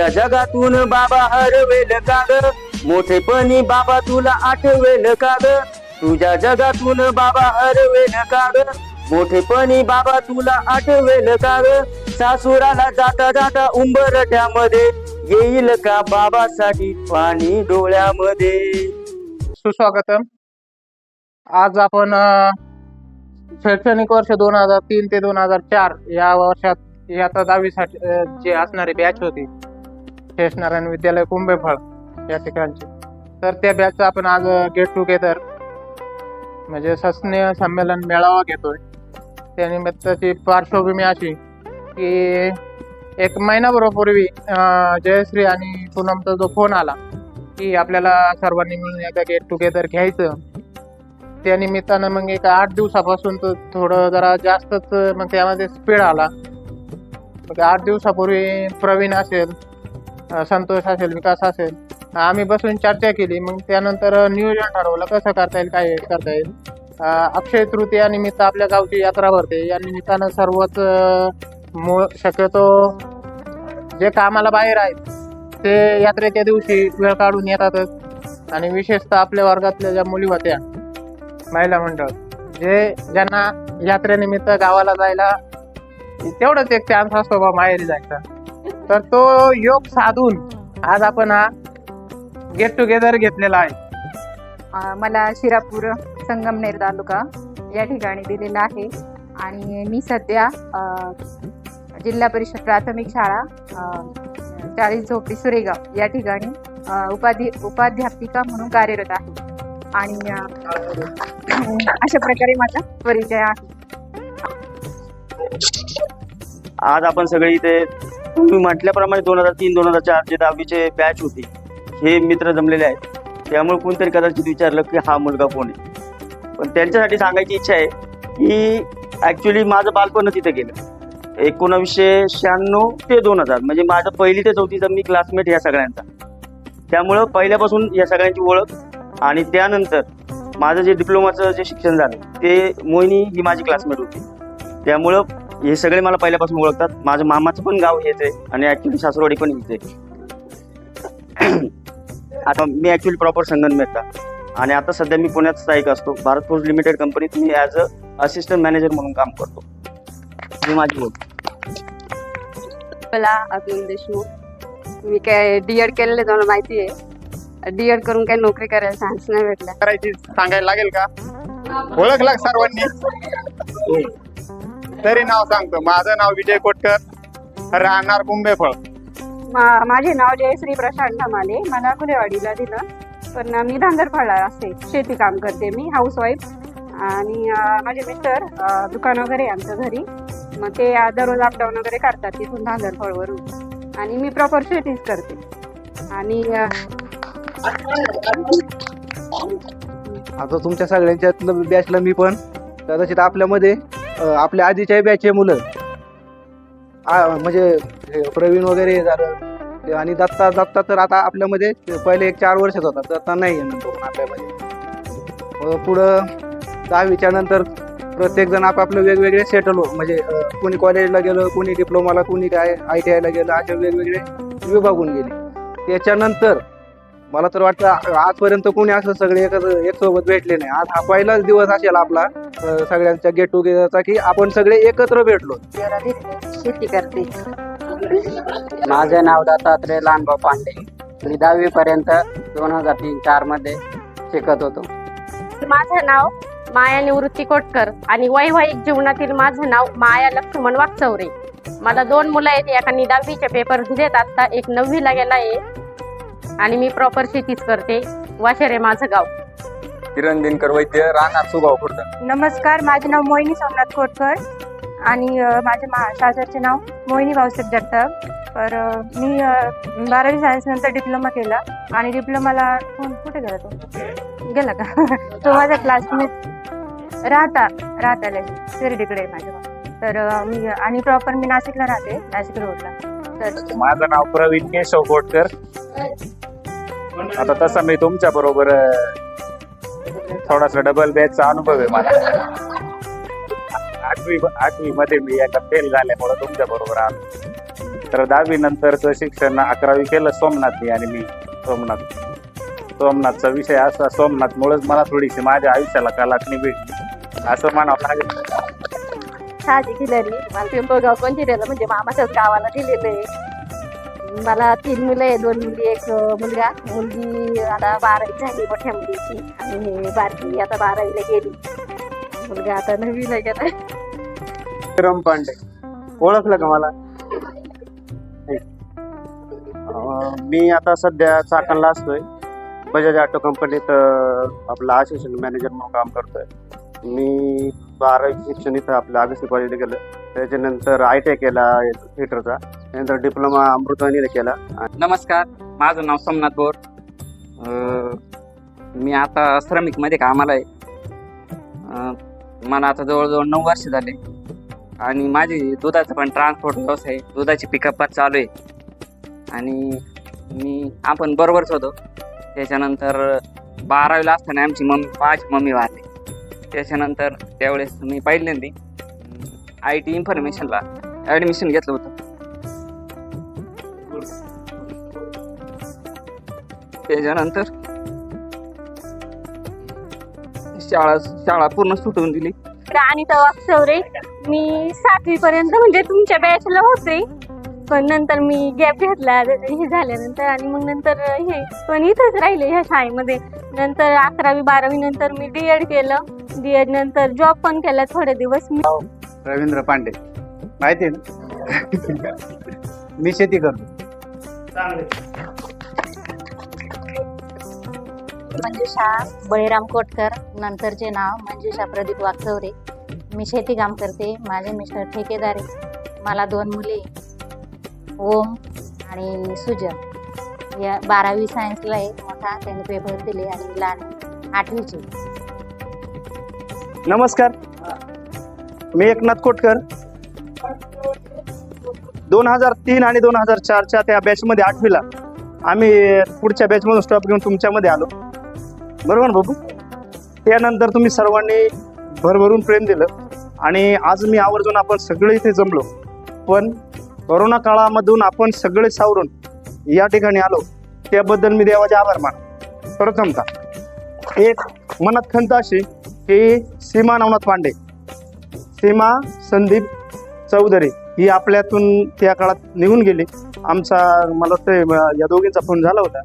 तुझ्या जगातून बाबा हरवेल का ग मोठेपणी बाबा तुला आठवेल का ग तुझ्या जगातून बाबा हरवेल का ग मोठेपणी बाबा तुला आठवेल का ग सासुराला जाता जाता उंबरट्यामध्ये येईल का बाबासाठी पाणी डोळ्यामध्ये? सुस्वागतम. आज आपण शैक्षणिक वर्ष दोन हजार तीन ते दोन हजार चार या वर्षात इयत्ता दहावीसाठी जे असणारी बॅच होती शेषनारायण विद्यालय कुंभेफळ या ठिकाणचे. तर त्या बॅचचा आपण आज गेट टुगेदर म्हणजे सस्नेह संमेलन मेळावा घेतोय. त्यानिमित्ताची पार्श्वभूमी अशी की एक महिनाभरापूर्वी जयश्री आणि पूनमचा जो फोन आला की आपल्याला सर्वांनी मिळून एकदा गेट टुगेदर घ्यायचं. त्या निमित्तानं मग एक आठ दिवसापासून तर थोडं जरा जास्तच मग त्यामध्ये स्पीड आला. मग आठ दिवसापूर्वी प्रवीण असेल संतोष असेल विकास असेल आम्ही बसून चर्चा केली. मग त्यानंतर नियोजन ठरवलं कसं करता येईल काय करता येईल. अक्षय तृतीया निमित्त आपल्या गावची यात्रा भरते. या निमित्तानं सर्वच मूळ शक्यतो जे कामाला बाहेर आहेत ते यात्रेच्या दिवशी वेळ काढून येतातच. आणि विशेषतः आपल्या वर्गातल्या ज्या मुली होत्या महिला मंडळ जे ज्यांना यात्रेनिमित्त गावाला जायला तेवढंच एक चान्स असतो बा माहेरी जायचा. तर तो योग साधून आज आपण हा गेट टुगेदर घेतलेला आहे. अ, मला शिरापूर संगमनेर तालुका या ठिकाणी दिलेला आहे. आणि मी सध्या अ, जिल्हा परिषद प्राथमिक शाळा अ, चाळीस झोपडी सुरेगाव या ठिकाणी अ, उपाधी उपाध्यापिका म्हणून कार्यरत आहे. आणि अ, अशा प्रकारे माझा परिचय आहे. आज आपण सगळे इथे तुम्ही म्हटल्याप्रमाणे दोन हजार तीन दोन हजार चार जे दहावीचे बॅच होती हे मित्र जमलेले आहेत. त्यामुळे कोणतरी कदाचित विचारलं की हा मुलगा कोण आहे? पण त्यांच्यासाठी सांगायची इच्छा आहे की ॲक्च्युली माझं बालपण तिथे गेलं. एकोणावीसशे शहाण्णव ते दोन हजार म्हणजे माझं पहिली ते चौथीचा मी क्लासमेट या सगळ्यांचा. त्यामुळं पहिल्यापासून या सगळ्यांची ओळख आणि त्यानंतर माझं जे डिप्लोमाचं जे शिक्षण झालं ते मोहिनी ही माझी क्लासमेट होती. त्यामुळं हे सगळे मला पहिल्यापासून ओळखतात. माझं मामाचं पण गाव हेच आहे आणि ऍक्च्युली सासरवाडी पण इथे. आता मी ऍक्च्युली प्रॉपर संगनमेरचा आणि आता सध्या मी पुण्यात स्थायिक असतो. भारत पोस्ट लिमिटेड कंपनीत मी ॲज अ असिस्टंट मॅनेजर म्हणून काम करतो. ही माझी ओळख. मला अतुल देशमुख. मी काय डीएड केलेलं तुम्हाला माहिती आहे. डीएड करून काही नोकरी करायला चान्स नाही भेटला. करायची सांगायला लागेल का? ओळखला सर्वांनी. तरी नाव सांगतो. माझं नाव विजय कोटकर राहणार कुंभेफळ मा- माझे नाव जयश्री प्रशांत धमाले मला कुलेवाडीला दिलं. पण मी धांगरफळला असते. शेती काम करते मी हाऊस वाईफ आणि अं, माझे मिस्टर अं, दुकान वगैरे आहे आमच्या घरी. मग ते अं, दररोज अपडाऊन वगैरे करतात तिथून धांगरफळवरून. आणि मी प्रॉपर शेतीच करते. आणि अं, आता तुमच्या सगळ्यांच्यातलं बॅचला मी पण कदाचित आपल्यामध्ये अं, आपल्या आधीच्या बॅचचे मुलं. आ, म्हणजे हे प्रवीण वगैरे झालं. ते आणि दत्ता दत्ता तर आता आपल्यामध्ये पहिले एक चार वर्षाचा होता. दत्ता नाही आहे नंतर आपल्यामध्ये. पुढं दहावीच्या नंतर प्रत्येक जण आपापलं वेगवेगळे सेटल हो म्हणजे अं, कोणी कॉलेजला गेलं कोणी डिप्लोमाला कोणी काय आय टी आयला गेलं असे वेगवेगळे विभागून गेले. त्याच्यानंतर मला तर वाटतं आजपर्यंत कोणी असं सगळे एकच एक सोबत भेटले नाही. आज हा पहिलाच दिवस असेल आपला अं, सगळ्यांच्या गेट टुगेदरचा की आपण सगळे एकत्र भेटलो. शेती करते. माझे नाव दत्तात्रय लहानभाऊ पांडे. मी दहावी पर्यंत दोन हजार तीन चारमध्ये शिकत होतो. माझं नाव माया निवृत्ती कोटकर आणि वैवाहिक जीवनातील माझं नाव माया लक्ष्मण वागचौरे मला दोन मुलं आहेत. एकाने दहावीचे पेपर दिलेत. आता एक नववीला गेला आहे आणि मी प्रॉपर शेतीच करते. वाशेरे माझं गाव. किरण दिनकर वैद्य राहणार सुगाव खुर्द नमस्कार माझे नाव मोहिनी सोमनाथ खोटकर आणि अ, माझे मा सासरचे नाव मोहिनी भाऊसाहेब जगताप. तर अ, मी अ, बारावी सायन्स नंतर डिप्लोमा केला. आणि डिप्लोमाला कोण कुठे गेला तो? गेला का? तो माझा क्लासमेट राहता राहताला. शिर्डीकडे माझ्या गाव. तर अ, मी आणि प्रॉपर मी नाशिकला राहते नाशिक रोडला तर माझं नाव प्रवीण केशव कोटकर आता तसं मी तुमच्या बरोबर थोडासा डबल बॅचचा अनुभव आहे मला. आठवी आठवी मध्ये मी एका फेल झाल्यामुळे तुमच्या बरोबर आलो. तर दहावी नंतरचं शिक्षण अकरावी केलं सोमनाथनी आणि मी सोमनाथ. सोमनाथचा विषय असा सोमनाथमुळेच मला थोडीशी माझ्या आयुष्याला कलाटणी भेटली. असं म्हणावं लागेल. शहाजी खिलारी मला पिंपळगाव पंचिरेला म्हणजे मामाच्याच गावाला दिलेलं आहे. मला तीन मुलं आहे दोन मुली एक मुलगा. मुलगी आता बारावी झाली मोठ्या मुलीची. आणि बारकी आता बारावीला गेली. मुलगा आता नववीला गेला विक्रम पांडे. ओळखलं का मला? मी आता सध्या चाकणला असतोय. बजाज ऑटो कंपनीत आपला असिस्टंट मॅनेजर म्हणून काम करतोय. मी बारावी शिक्षण इथं आपल्या अगस्ती कॉलेजला गेलं. त्याच्यानंतर आय टी आय केला थिएटरचा. त्यानंतर डिप्लोमा अमृतवाणीला केला. नमस्कार माझं नाव सोमनाथ बोर. अं, मी आता श्रमिकमध्ये कामाला आहे. अं, मला आता जवळजवळ नऊ वर्ष झाले. आणि माझी दुधाचा पण ट्रान्सपोर्ट व्यवसाय आहे. दुधाची पिकअप चालू आहे. आणि मी आपण बरोबरच होतो त्याच्यानंतर बारावीला असताना आमची मम्मी पाच मम्मी वारली. त्याच्यानंतर त्यावेळेस मी पहिल्यांदा आय टी इन्फॉर्मेशनला ॲडमिशन घेतलं होतं. त्याच्यानंतर शाळा शाळा पूर्ण सुटवून दिली अनिता वागचौरे मी सातवी पर्यंत म्हणजे तुमच्या बॅचला होते. पण नंतर मी गॅप घेतला हे झाल्यानंतर आणि मग नंतर हे पण इथंच राहिले ह्या शाळेमध्ये. नंतर अकरावी बारावी नंतर मी डी एड केलं. डी एड नंतर जॉब पण केला थोडे दिवस. मी रवींद्र पांडे. माहिती आहे ना? मी शेती करतो. मंजुषा बळीराम कोटकर नंतरचे नाव मंजुषा प्रदीप वागचौरे मी शेती काम करते. माझे मिस्टर ठेकेदार. आहे मला दोन मुली ओम आणि सुजन. या बारावी सायन्सला आहे मोठा त्यांनी पेपर दिले आणि लहान आठवीचे. नमस्कार. मी एकनाथ कोटकर. दोन हजार तीन आणि दोन हजार चारच्या त्या बॅचमध्ये आठवीला आम्ही पुढच्या बॅचमधून स्टॉप घेऊन तुमच्यामध्ये आलो. बरोबर ना बाबू? त्यानंतर तुम्ही सर्वांनी भरभरून प्रेम दिलं आणि आज मी आवर्जून आपण सगळे इथे जमलो. पण कोरोना काळामधून आपण सगळे सावरून या ठिकाणी आलो. त्याबद्दल मी देवाचे आभार मान प्रथमतः एक मनात खंत अशी की सीमा नवनाथ पांडे. सीमा संदीप चौधरी ही आपल्यातून त्या काळात निघून गेली. आमचा मला ते या दोघींचा फोन झाला होता.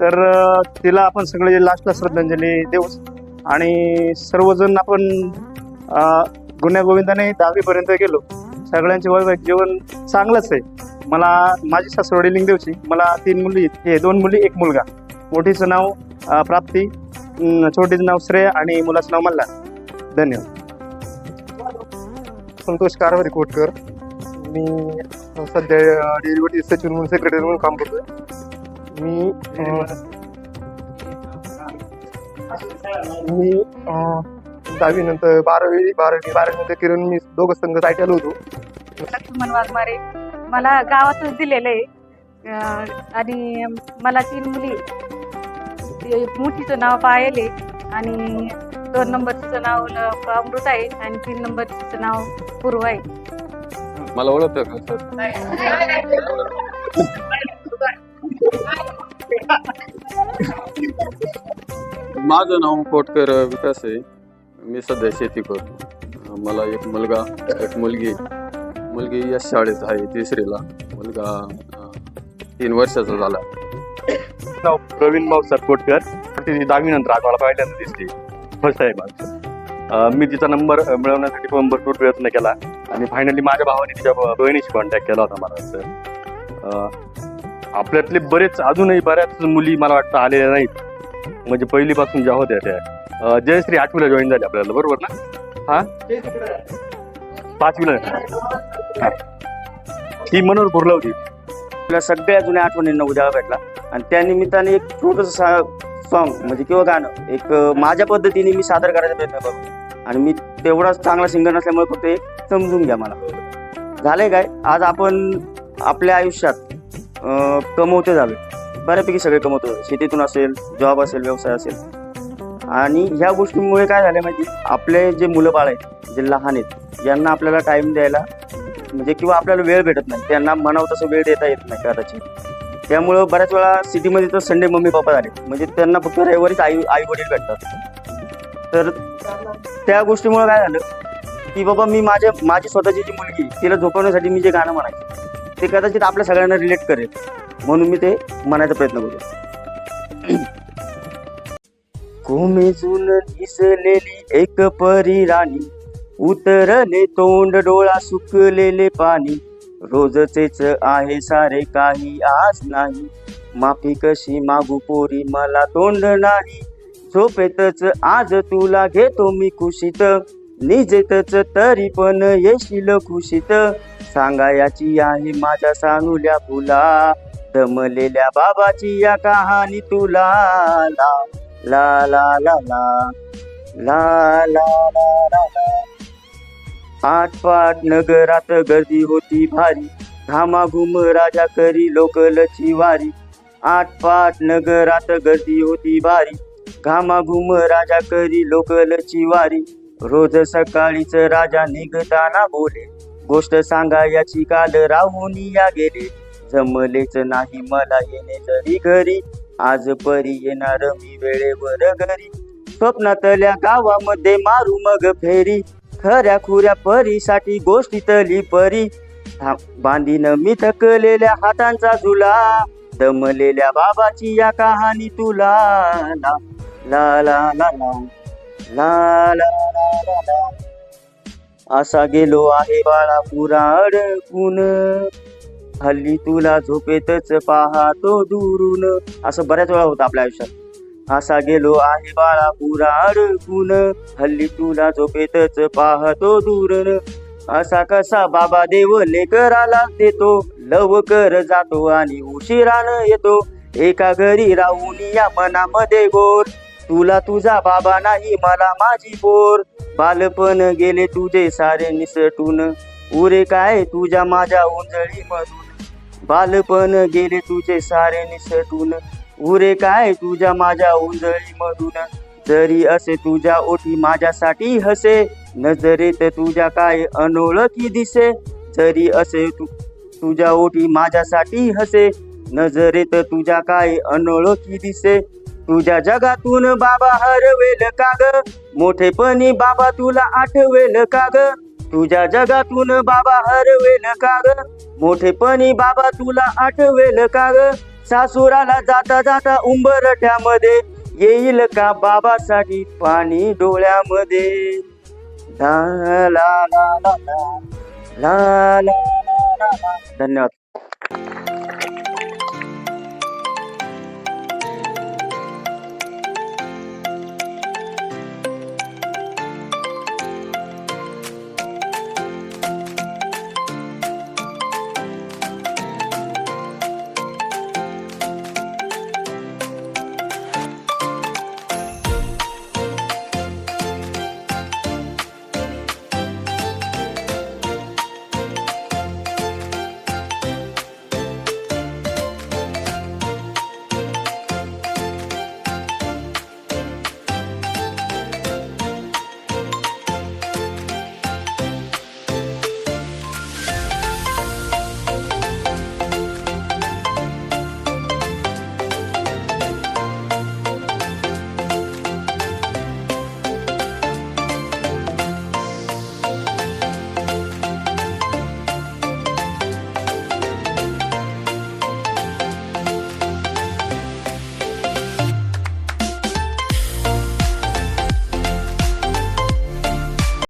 तर तिला आपण सगळे लास्टला श्रद्धांजली देऊच आणि सर्वजण आपण गुन्ह्यागोविंदाने गुण्यागोविंदाने दहावीपर्यंत गेलो. सगळ्यांचे वैवाहिक जीवन चांगलंच आहे. मला माझी सासवडी लिंगदेवची मला तीन मुली हे दोन मुली एक मुलगा. मोठीचं नाव प्राप्ती. छोटीचं नाव श्रेय आणि मुलाचं नाव मल्हार. धन्यवाद. संतोष कारवारी कोटकर. मी सध्या डेलिव्हरी सचिव म्हणून सेक्रेटरी म्हणून काम करतोय. मी मी दहावी नंतर बारावी बारावी बारावी नंतर किरण मी दोघं संघ आयटीआला होतो. लक्ष्मण वाघमारे मला गावातच दिलेलं आहे. आणि मला तीन मुली ते मोठीचं नाव पायल आहे. आणि दोन नंबरचं नाव अमृत आहे आणि तीन नंबरचं नाव पूर्व आहे. मला ओळखतं का सर? माझं नाव कोटकर विकास आहे. मी सध्या शेती करतो. मला एक मुलगा एक मुलगी. मुलगी या शाळेत आहे तिसरीला. मुलगा तीन वर्षाचा झाला. नाव प्रवीण भाऊ कोटकर ती दहावी नंतर आज मला पहिल्यांदा दिसली. फर्स्ट टाइम आज मी तिचा नंबर मिळवण्यासाठी पण भरपूर प्रयत्न केला. आणि फायनली माझ्या भावाने तिच्या बहिणीशी कॉन्टॅक्ट केला होता मला सर आपल्यातले बरेच अजूनही बऱ्याच मुली मला वाटतं आलेल्या नाहीत. म्हणजे पहिलीपासून ज्या होत्या त्या. जयश्री आठवीला जॉईन झाली आपल्याला बरोबर ना? हा? पाचवीला. ती ही मनोहरपूरला होती आपल्या सगळ्या जुन्या आठवणींना उद्या भेटला. आणि त्या निमित्ताने एक छोटस सॉन्ग म्हणजे किंवा गाणं एक माझ्या पद्धतीने मी सादर करायचा प्रयत्न करतो आणि मी तेवढाच चांगला सिंगर नसल्यामुळे फक्त एक समजून घ्या मला. झालंय काय? आज आपण आपल्या आयुष्यात कमवते झालो. बऱ्यापैकी सगळे कमवतो शेतीतून असेल जॉब असेल व्यवसाय असेल. आणि ह्या गोष्टींमुळे काय झालं माहिती? आपले जे मुलं बाळ आहेत जे लहान आहेत यांना आपल्याला टाइम द्यायला म्हणजे किंवा आपल्याला वेळ भेटत नाही. त्यांना म्हणावं तसं वेळ देता येत नाही कदाचित. त्यामुळं बऱ्याच वेळा सिटीमध्ये तर संडे मम्मी पप्पा झाले. म्हणजे त्यांना फक्त रविवारीच आई आई वडील भेटतात. तर त्या गोष्टीमुळे काय झालं की बाबा मी माझ्या माझी स्वतःची जी मुलगी तिला झोपवण्यासाठी मी जे गाणं म्हणायचं ते कदाचित आपल्या सगळ्यांना रिलेट करेल. म्हणून मी ते म्हणायचा प्रयत्न करतो कोमेजून दिसलेली एक परी राणी उतरले तोंड डोळा सुकलेले पाणी. रोजचेच आहे सारे काही आज नाही. माफी कशी मागू पोरी मला तोंड नाही. झोपेतच आज तुला घेतो मी खुशीत. निजेतच तरी पण येशील खुशीत. सांगायाची आहे माझ्या सानुल्या फुला. दमलेल्या बाबाची या कहाणी तुला. ला ला ला ला ला. ला ला ला ला ला. आटपाट नगरात गर्दी होती भारी. घामाघूम राजा करी लोकलची वारी. आटपाट नगरात गर्दी होती भारी. घामाघूम राजा करी लोकलची वारी. रोज सकाळीच राजा निघताना बोले गोष्ट सांगा याची काल राहून या गेले. जमलेच नाही मला येणे तरी घरी. आज परी येणार मी वेळेवर घरी. स्वप्नातल्या गावामध्ये मारू मग फेरी. खऱ्या खुऱ्या परीसाठी गोष्टीतली परी. बांधीन मी थकलेल्या हातांचा झुला दमलेल्या बाबाची या कहाणी तुला. ला ला ला ला ला ला असा गेलो आहे बाळा पुरा अडकून. हल्ली तुला झोपेतच पाहतो दुरून. असं बऱ्याच वेळा होतं आपल्या आयुष्यात. असा गेलो आहे बाळा पुरा अडकून. हल्ली तुला झोपेतच पाहतो दुरून. असा कसा बाबा देव लेकराला देतो लवकर जातो आणि उशिरानं येतो. एका घरी राहून या मनामध्ये गोर. तुला तुझा बाबा नाही मला माझी पोर. बालपण गेले तुझे सारे निसटून. उरे काय तुझ्या माझ्या उंजळी मधून बालपण गेले तुझे सारे निसटून. उरे काय तुझ्या माझ्या उंजळी मधून जरी असे तुझ्या ओठी माझ्यासाठी हसे. नजरेत तुझ्या काय अनोळखी दिसे? जरी असे तू तुझ्या ओठी माझ्यासाठी हसे. नजरेत तुझ्या काय अनोळखी दिसे? तुझ्या जगातून बाबा हरवेल का ग मोठेपणी बाबा तुला आठवेल का ग तुझ्या जगातून बाबा हरवेल का ग मोठेपणी बाबा तुला आठवेल का ग सासुराला जाता जाता उंबरठ्यामध्ये येईल का बाबासाठी पाणी डोळ्यामध्ये? धन्यवाद.